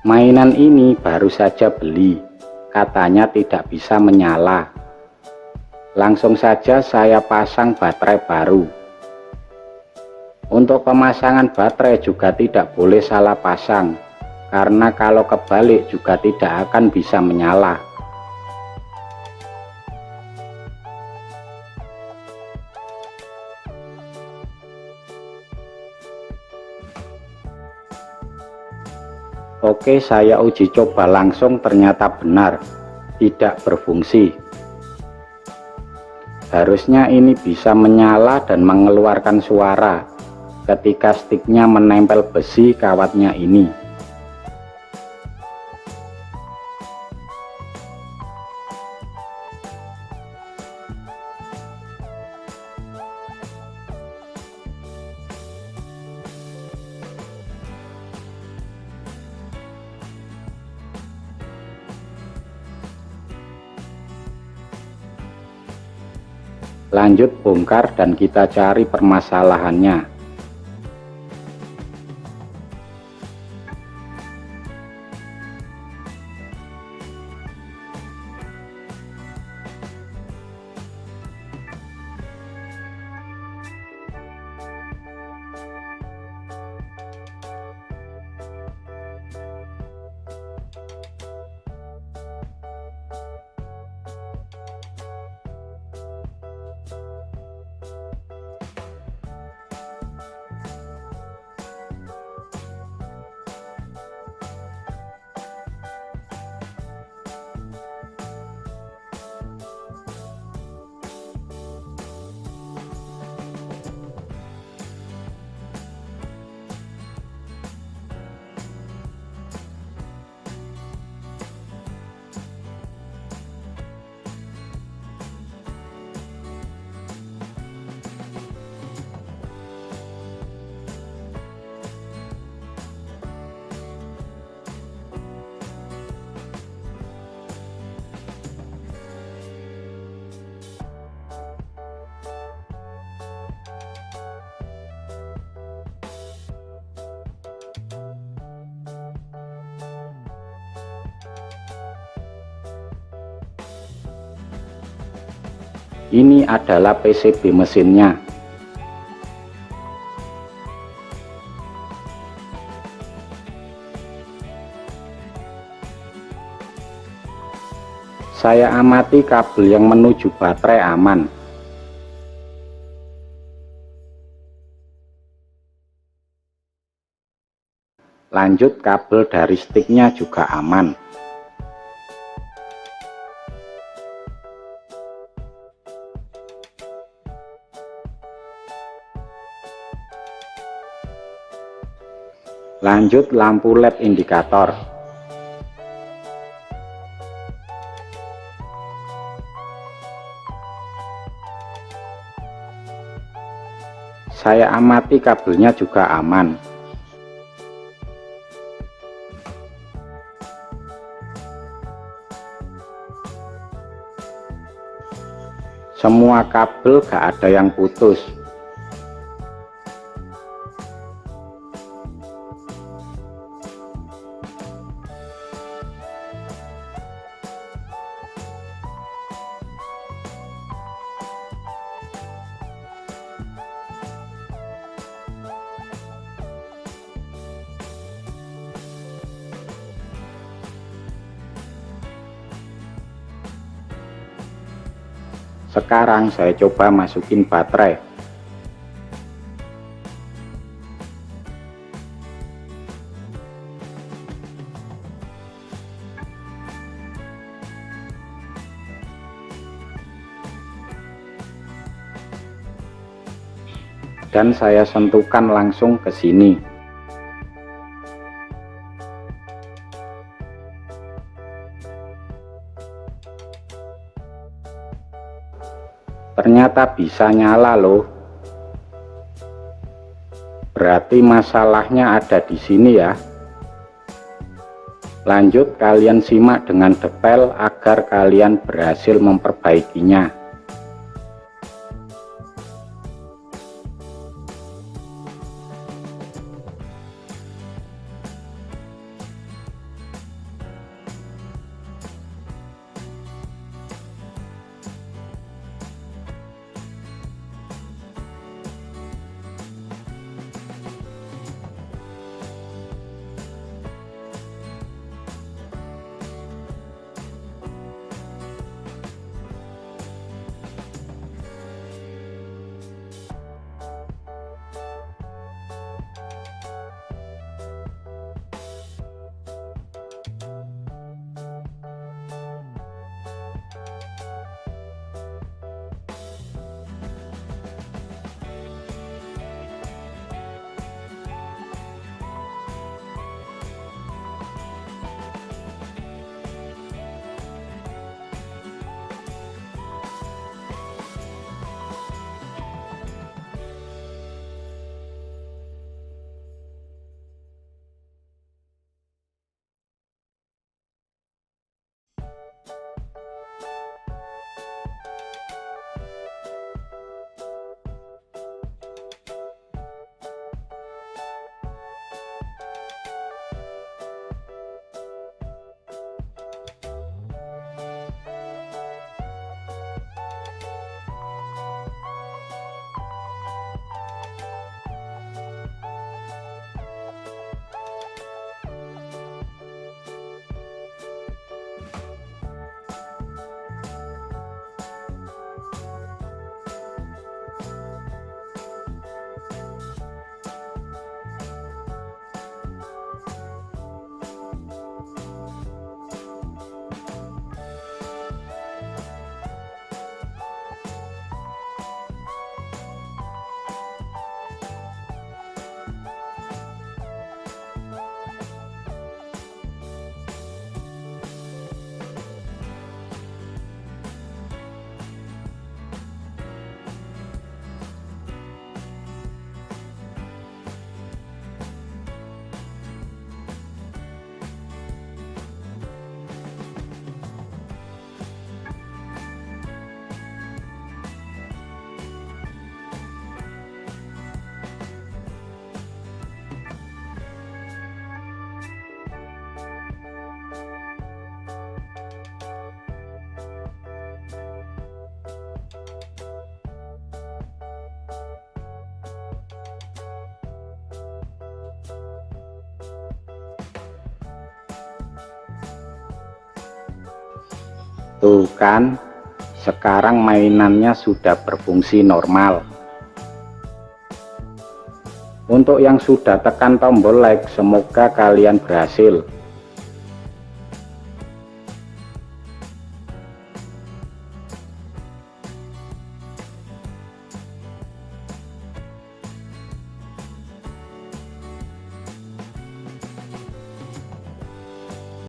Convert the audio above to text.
Mainan ini baru saja beli, katanya tidak bisa menyala. Langsung saja saya pasang baterai baru. Untuk pemasangan baterai juga tidak boleh salah pasang, karena kalau kebalik juga tidak akan bisa menyala. Oke saya uji coba langsung ternyata benar tidak berfungsi. Harusnya ini bisa menyala dan mengeluarkan suara ketika sticknya menempel besi kawatnya ini lanjut bongkar dan kita cari permasalahannya ini adalah PCB mesinnya. Saya amati kabel yang menuju baterai aman. Lanjut kabel dari sticknya juga aman lanjut lampu led indikator. Saya amati kabelnya juga aman. Semua kabel gak ada yang putus sekarang saya coba masukin baterai. Dan saya sentuhkan langsung ke sini ternyata bisa nyala loh. Berarti masalahnya ada di sini ya. Lanjut kalian simak dengan detail agar kalian berhasil memperbaikinya Tuh kan, sekarang mainannya sudah berfungsi normal. Untuk yang sudah tekan tombol like, semoga kalian berhasil.